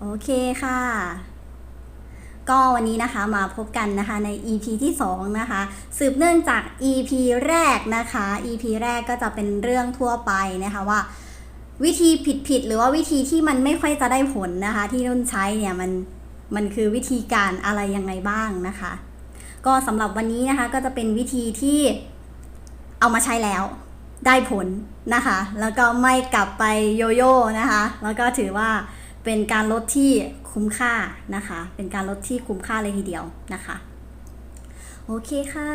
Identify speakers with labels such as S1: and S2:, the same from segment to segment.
S1: โอเคค่ะ ก็วันนี้นะคะมาพบกันนะคะใน EP ที่ 2 นะคะ สืบเนื่องจาก EP แรกนะคะ EP แรกก็จะเป็นเรื่องทั่วไปนะคะว่า วิธีผิดๆหรือว่าวิธีที่มันไม่ค่อยจะได้ผลนะคะ ที่นุ่นใช้เนี่ยมันมันคือวิธีการอะไรยังไงบ้างนะคะ ก็สำหรับวันนี้นะคะก็จะเป็นวิธีที่เอามาใช้แล้วได้ผลนะคะ แล้วก็ไม่กลับไปโยโย่นะคะ แล้วก็ถือว่า เป็นการลดที่คุ้มค่านะคะ เป็นการลดที่คุ้มค่าเลยทีเดียวนะคะ โอเคค่ะ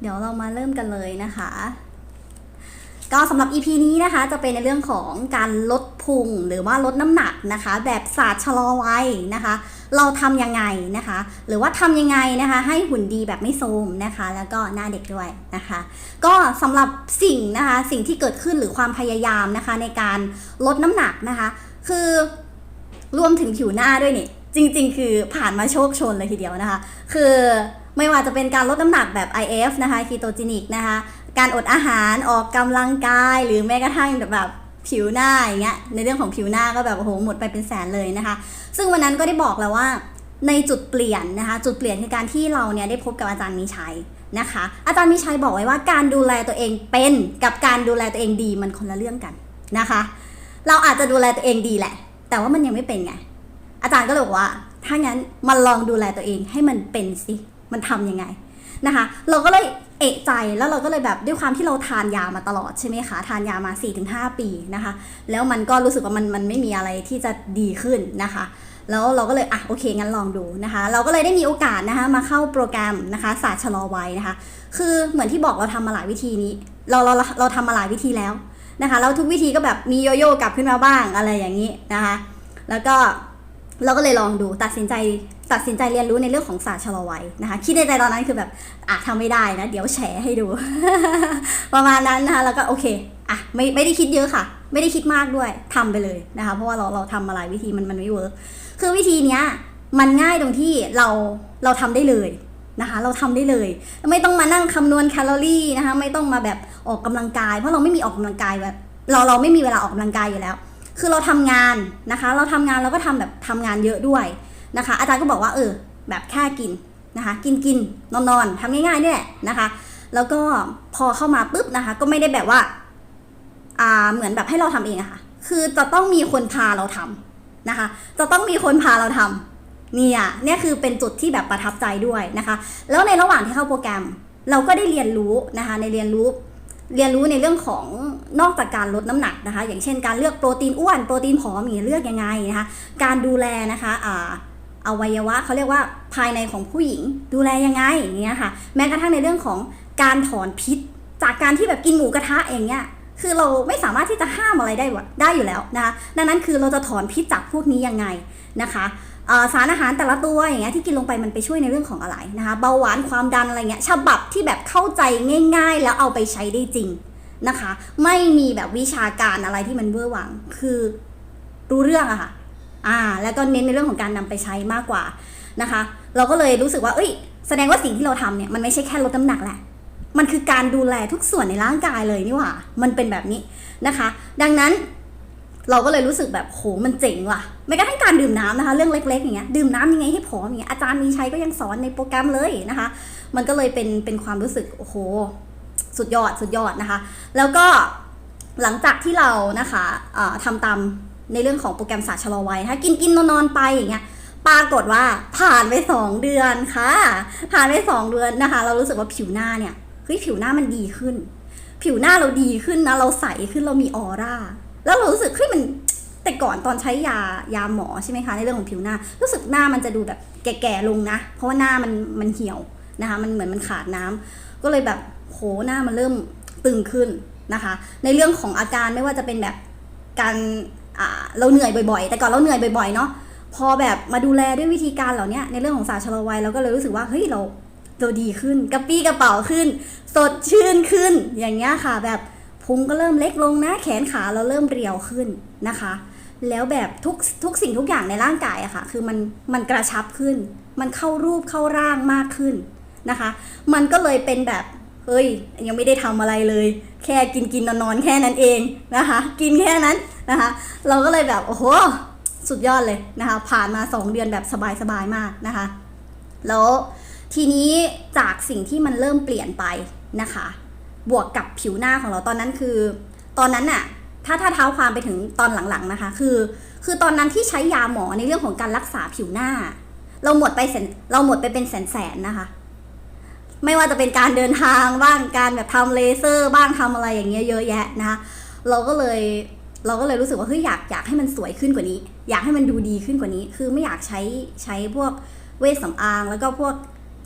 S1: เดี๋ยวเรามาเริ่มกันเลยนะคะ ก็สำหรับ EP นี้นะคะ จะเป็นในเรื่องของการลดพุงหรือว่าลดน้ำหนักนะคะ แบบศาสตร์ชะลอวัยนะคะ เราทำยังไงนะคะ หรือว่าทำยังไงนะคะ ให้หุ่นดีแบบไม่โทรมนะคะ แล้วก็หน้าเด็กด้วยนะคะ ก็สำหรับสิ่งนะคะสิ่งที่เกิดขึ้นหรือความพยายามนะคะ ในการลดน้ำหนักนะคะ คือรวมถึงผิวหน้าด้วยนี่จริง ๆ คือผ่านมาโชคชนเลยทีเดียวนะคะ คือไม่ว่าจะเป็นการลดน้ำหนักแบบ IF นะคะคีโตจินิกนะคะ การอดอาหารออกกำลังกาย หรือแม้กระทั่งแบบ ผิวหน้าอย่างเงี้ยในเรื่องของผิวหน้าก็แบบโอ้โหหมดไปเป็นแสนเลยนะคะ ซึ่งวันนั้นก็ได้บอกแล้วว่าในจุดเปลี่ยนนะคะ จุดเปลี่ยนคือการที่เราเนี่ยได้พบกับอาจารย์มีชัยนะคะ อาจารย์มีชัยบอกไว้ว่าการดูแลตัวเองเป็นกับการดูแลตัวเองดีมันคนละเรื่องกันนะคะ เราอาจจะดูแลตัวเองดีแหละ แต่ว่ามันยังไม่เป็นไงอาจารย์ก็เลยบอกว่า ถ้างั้นมาลองดูแลตัวเองให้มันเป็นสิมันทำยังไงนะคะ เราก็เลย เอะใจแล้วเราก็เลยแบบด้วยความที่เราทานยามาตลอดใช่ไหมคะทานยามา 4-5 ปีนะคะ แล้วมันก็รู้สึกว่ามันมันไม่มีอะไรที่จะดีขึ้นนะคะแล้วเราก็เลยอะโอเคงั้นลองดูนะคะ เราก็เลยได้มีโอกาสนะคะมาเข้าโปรแกรมนะคะศาสตร์ชะลอวัยนะคะ คือเหมือนที่บอกเราทำมาหลายวิธีนี้ เราเราเราทำมาหลายวิธีแล้วนะคะแล้วทุกวิธีก็แบบมีโยโย่กลับขึ้นมาบ้างอะไรอย่างนี้นะคะ แล้วก็เราก็เลยลองดูตัดสินใจ ตัดสินใจเรียนรู้ในเรื่องของศาสตร์ชะลอวัยนะคะคิดในใจตอนนั้นคือแบบอะทำไม่ได้นะ เดี๋ยวแฉให้ดู ประมาณนั้นนะคะแล้วก็โอเคอะไม่ไม่ได้คิดเยอะค่ะ ไม่ได้คิดมากด้วยทำไปเลยนะคะ เพราะว่าเราเราทำมาหลายวิธีมันมันไม่เวิร์กคือวิธีเนี้ยมันง่ายตรงที่เราเราทำได้เลยนะคะ เราทำได้เลย ไม่ต้องมานั่งคำนวณแคลอรี่นะคะ ไม่ต้องมาแบบออกกำลังกาย เพราะเราไม่มีออกกำลังกายแบบ เราเราไม่มีเวลาออกกำลังกายอยู่แล้ว คือเราทำงานนะคะ เราทำงานเราก็ทำแบบทำงานเยอะด้วย นะคะ อาจารย์ก็บอกว่าเออแบบแค่กินนะคะ กินกินนอนนอนทำง่ายๆนี่แหละนะคะ แล้วก็พอเข้ามาปุ๊บนะคะ ก็ไม่ได้แบบว่าอ่าเหมือนแบบให้เราทำเองอะค่ะ คือจะต้องมีคนพาเราทำนะคะ จะต้องมีคนพาเราทำเนี่ยเนี่ยคือเป็นจุดที่แบบประทับใจด้วยนะคะ แล้วในระหว่างที่เข้าโปรแกรม เราก็ได้เรียนรู้นะคะ ในเรียนรู้ เรียนรู้ในเรื่องของนอกจากการลดน้ำหนักนะคะ อย่างเช่นการเลือกโปรตีนอ้วนโปรตีนผอมอย่างนี้เลือกยังไงนะคะ การดูแลนะคะอ่า อวัยวะเขาเรียกว่าภายในของผู้หญิงดูแลยังไงอย่างเงี้ยค่ะแม้กระทั่งในเรื่องของการถอนพิษ จากการที่แบบกินหมูกระทะเองเงี้ยคือเราไม่สามารถที่จะห้ามอะไรได้ได้อยู่แล้วนะคะดังนั้นคือเราจะถอนพิษจากพวกนี้ยังไงนะคะสารอาหารแต่ละตัวอย่างเงี้ยที่กินลงไปมันไปช่วยในเรื่องของอะไรนะคะเบาหวานความดันอะไรเงี้ยฉบับที่แบบเข้าใจง่าย ๆ แล้วเอาไปใช้ได้จริงนะคะ ไม่มีแบบวิชาการอะไรที่มันเวอร์วังคือรู้เรื่องอะค่ะ อ่า แล้วก็เน้นในเรื่องของการนำไปใช้มากกว่านะคะ เราก็เลยรู้สึกว่า เอ้ย แสดงว่าสิ่งที่เราทำเนี่ย มันไม่ใช่แค่ลดน้ำหนักแหละ มันคือการดูแลทุกส่วนในร่างกายเลยนี่หว่า มันเป็นแบบนี้นะคะ ดังนั้นเราก็เลยรู้สึกแบบโหมันเจ๋งว่ะไม่กระทั่งการดื่มน้ำนะคะ เรื่องเล็กๆอย่างเงี้ยดื่มน้ำยังไงให้ผอมอย่างเงี้ยอาจารย์มีชัยก็ยังสอนในโปรแกรมเลยนะคะ มันก็เลยเป็นเป็นความรู้สึกโอ้โหสุดยอดสุดยอดนะคะ แล้วก็หลังจากที่เรานะคะทำตาม ในเรื่องของโปรแกรมศาสตร์ชะลอวัยนะคะกินกินนอนนอนไปอย่างเงี้ยปรากฏว่าผ่านไปสองเดือนค่ะ ผ่านไปสองเดือนนะคะ เรารู้สึกว่าผิวหน้าเนี่ยเฮ้ยผิวหน้ามันดีขึ้น ผิวหน้าเราดีขึ้นนะเราใสขึ้นเรามีออร่าแล้วเรารู้สึกเฮ้ยมันแต่ก่อนตอนใช้ยายาหมอใช่ไหมคะในเรื่องของผิวหน้า รู้สึกหน้ามันจะดูแบบแก่ๆลงนะ เพราะว่าหน้ามันมันเหี่ยวนะคะ มันเหมือนมันขาดน้ำก็เลยแบบโหหน้ามันเริ่มตึงขึ้นนะคะ ในเรื่องของอาการไม่ว่าจะเป็นแบบการ เราเหนื่อยบ่อยๆ แต่ก่อนเราเหนื่อยบ่อยๆเนาะพอแบบมาดูแลด้วยวิธีการเหล่านี้ในเรื่องของศารชะลอวัยเราก็เลยรู้สึกว่าเฮ้ยเราเราดีขึ้นกระปี้กระเป๋าขึ้น สดชื่นขึ้น อย่างเงี้ยค่ะ แบบพุงก็เริ่มเล็กลงนะ แขนขาเราเริ่มเรียวขึ้นนะคะ แล้วแบบทุกทุกสิ่งทุกอย่างในร่างกายอะค่ะ คือมันมันกระชับขึ้น มันเข้ารูปเข้าร่างมากขึ้นนะคะ มันก็เลยเป็นแบบเฮ้ยยังไม่ได้ทำอะไรเลย แค่กินกินนอนนอนแค่นั้นเองนะคะ กินแค่นั้น นะคะ เราก็เลยแบบโอ้โหสุดยอดเลยนะคะ ผ่านมา 2 เดือนแบบสบายๆมากนะคะ แล้วทีนี้จากสิ่งที่มันเริ่มเปลี่ยนไปนะคะ บวกกับผิวหน้าของเราตอนนั้นคือ ตอนนั้นน่ะถ้าถ้าเท้าความไปถึงตอนหลังๆนะคะ คือ คือตอนนั้นที่ใช้ยาหมอในเรื่องของการรักษาผิวหน้า เราหมดไปแสนเราหมดไปเป็นแสนๆนะคะ ไม่ว่าจะเป็นการเดินทางบ้างการแบบทำเลเซอร์บ้างทำอะไรอย่างเงี้ยเยอะแยะนะคะเราก็เลย เราก็เลยรู้สึกว่าเฮ้ยอยากอยากให้มันสวยขึ้นกว่านี้ อยากให้มันดูดีขึ้นกว่านี้ คือไม่อยากใช้ใช้พวกเวชสำอาง แล้วก็พวก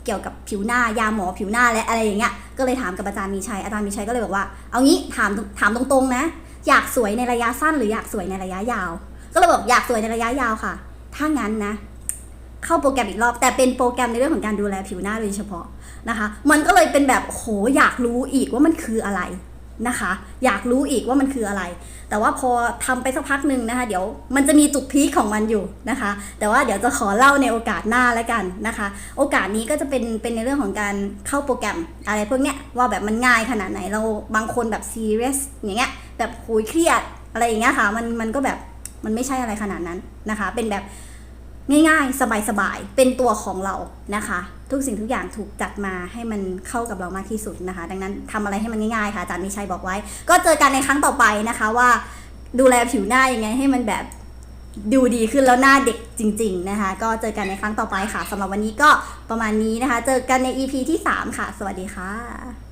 S1: เกี่ยวกับผิวหน้ายาหมอผิวหน้าและอะไรอย่างเงี้ยก็เลยถามกับอาจารย์มีชัยอาจารย์มีชัยก็เลยบอกว่าเอางี้ถามถามตรงๆนะ อยากสวยในระยะสั้นหรืออยากสวยในระยะยาว ก็เลยบอกอยากสวยในระยะยาวค่ะ ถ้างั้นนะ เข้าโปรแกรมอีกรอบแต่เป็นโปรแกรมในเรื่องของการดูแลผิวหน้าโดยเฉพาะนะคะ มันก็เลยเป็นแบบโหอยากรู้อีกว่ามันคืออะไร นะคะ อยากรู้อีกว่ามันคืออะไร แต่ว่าพอทำไปสักพักหนึ่งนะคะ เดี๋ยวมันจะมีจุดพีคของมันอยู่นะคะ แต่ว่าเดี๋ยวจะขอเล่าในโอกาสหน้าแล้วกันนะคะ โอกาสนี้ก็จะเป็นเป็นในเรื่องของการเข้าโปรแกรมอะไรพวกเนี้ยว่าแบบมันง่ายขนาดไหนเราบางคนแบบซีเรียสอย่างเงี้ยแบบคุยเครียดอะไรอย่างเงี้ยค่ะมันมันก็แบบมันไม่ใช่อะไรขนาดนั้นนะคะ เป็นแบบ ง่ายๆ สบายๆ เป็นตัวของเรานะคะ ทุกสิ่งทุกอย่างถูกจัดมาให้มันเข้ากับเรามากที่สุดนะคะ ดังนั้นทำอะไรให้มันง่ายๆค่ะอาจารย์มีชัยบอกไว้ ก็เจอกันในครั้งต่อไปนะคะว่าดูแลผิวหน้ายังไงให้มันแบบดูดีขึ้นแล้วหน้าเด็กจริง ๆนะคะ ก็เจอกันในครั้งต่อไปค่ะสำหรับวันนี้ก็ประมาณนี้นะคะ เจอกันใน EP ที่ 3 ค่ะ สวัสดีค่ะ